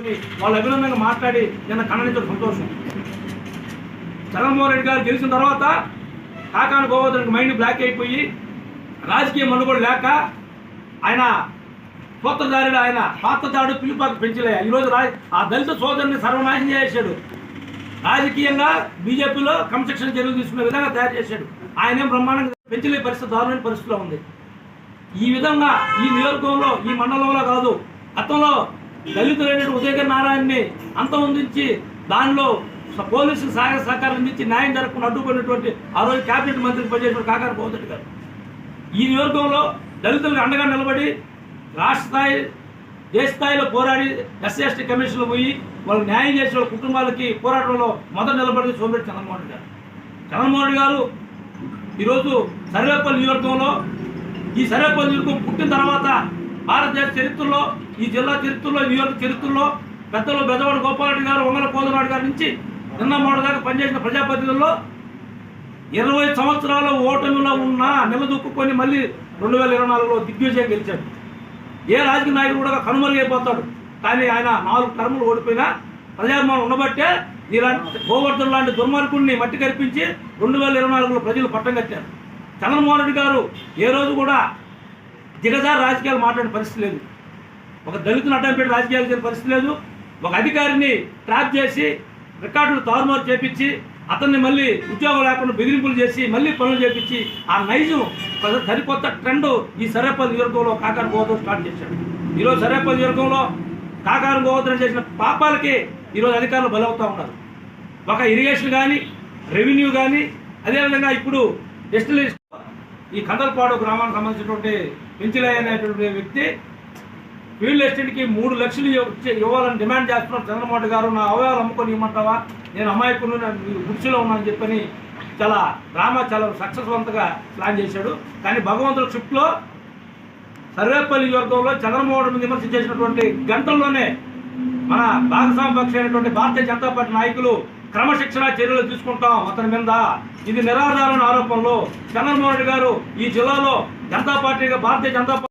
తీసుకుని వాళ్ళ అభినందనగా మాట్లాడి నిన్న ఖండించడం సంతోషం. జగన్మోహన్ రెడ్డి గారు గెలిచిన తర్వాత కాకాను గోవర్ధన్కి మైండ్ బ్లాక్ అయిపోయి రాజకీయ మనుగోడు లేక ఆయన కొత్తదారుడు ఆయన పాతదాడు పిలుపాకు పెంచలే. ఈరోజు రా ఆ దళిత సోదరుని సర్వనాశనం చేశాడు. రాజకీయంగా బీజేపీలో క్రమశిక్షణ చర్యలు తీసుకునే విధంగా తయారు చేశాడు. ఆయనే బ్రహ్మాండంగా పెంచలే పరిస్థితి దారుణమైన పరిస్థితిలో ఉంది. ఈ విధంగా ఈ నియోజకవర్గంలో ఈ మండలంలో కాదు గతంలో దళితులైన ఉదయగిరి నారాయణని అంతమొందించి దానిలో స- పోలీసు సహాయ సహకారం అందించి న్యాయం జరగకుండా అడ్డుకున్నటువంటి ఆ రోజు కేబినెట్ మంత్రి పనిచేసిన కాకాని గోవర్ధన్ గారు. ఈ నియోజకవర్గంలో దళితులకు అండగా నిలబడి రాష్ట్ర స్థాయి దేశ స్థాయిలో పోరాడి ఎస్సీ ఎస్టీ కమిషన్లో పోయి వాళ్ళకి న్యాయం చేసిన వాళ్ళ కుటుంబాలకి పోరాటంలో మొదట నిలబడింది సోమిరెడ్డి చంద్రమోహన్ రెడ్డి గారు. చంద్రమోహన్ రెడ్డి గారు ఈరోజు సర్వేపల్లి నియోజకవర్గంలో ఈ సర్వేపల్లి నియోజకవర్గం పుట్టిన తర్వాత భారతదేశ చరిత్రలో ఈ జిల్లా చరిత్రలో నియోజక చరిత్రలో పెద్దలు బెదవాడ గోపాలరెడ్డి గారు వంగల కోదనాడు గారి నుంచి నిన్న మూడు దాకా పనిచేసిన ప్రజాప్రతినిధుల్లో ఇరవై సంవత్సరాల ఓటమిలో ఉన్న నిలదొక్కుని మళ్ళీ రెండు వేల ఇరవై నాలుగులో దిగ్విజయం గెలిచాడు. ఏ రాజకీయ నాయకుడు కూడా కనుమరుగైపోతాడు. కానీ ఆయన నాలుగు టర్ములు ఓడిపోయినా ప్రజాభిమానం ఉండబట్టే ఇలాంటి గోవర్ధన్ లాంటి దుర్మార్గుడిని మట్టి కల్పించి రెండు వేల ఇరవై నాలుగులో ప్రజలు పట్టం కట్టారు. చంద్రమోహన్ రెడ్డి గారు ఏ రోజు కూడా దిగజారు రాజకీయాలు మాట్లాడే పరిస్థితి లేదు. ఒక దళితుని అడ్డం పెట్టి రాజకీయాలు చేసే పరిస్థితి లేదు. ఒక అధికారిని ట్రాప్ చేసి రికార్డులు తారుమారు చేపించి అతన్ని మళ్ళీ ఉద్యోగం లేకుండా బెదిరింపులు చేసి మళ్ళీ పనులు చేపించి ఆ నైజం సరికొత్త ట్రెండ్ ఈ సరేపల్లి నియోజకంలో కాకారు గోవర్ధన్ స్టార్ట్ చేశాడు. ఈరోజు సరేపల్లి నియోజకంలో కాకారు గోవర్ధన్ చేసిన పాపాలకి ఈరోజు అధికారులు బలవుతూ ఉన్నారు. ఒక ఇరిగేషన్ కానీ రెవెన్యూ కానీ అదేవిధంగా ఇప్పుడు డెస్టినేషన్ ఈ కందలపాడు గ్రామానికి సంబంధించినటువంటి పెంచిలయ్య అనేటువంటి వ్యక్తి ఫీల్డ్ ఎస్టేట్కి మూడు లక్షలు ఇవ్వ- ఇవ్వాలని డిమాండ్ చేస్తున్నారు చంద్రమోహన్ గారు నా అవయవాలు అమ్ముకొని ఇవ్వమంటావా నేను అమాయకుడు గుడిసెలో ఉన్నానని చెప్పని చాలా డ్రామా చాలా సక్సెస్వంతగా ప్లాన్ చేశాడు. కానీ భగవంతుడు షిఫ్ట్లో సర్వేపల్లి వర్గంలో చంద్రమోహన్ విమర్శ చేసినటువంటి గంటల్లోనే మన భాగస్వామి పక్ష అయినటువంటి భారతీయ జనతా పార్టీ నాయకులు క్రమశిక్షణ చర్యలు తీసుకుంటాం అతని మీద. ఇది నిరాధారణ ఆరోపణలు. చంద్రమోహన్ రెడ్డి గారు ఈ జిల్లాలో జనతా పార్టీగా భారతీయ జనతా పార్టీ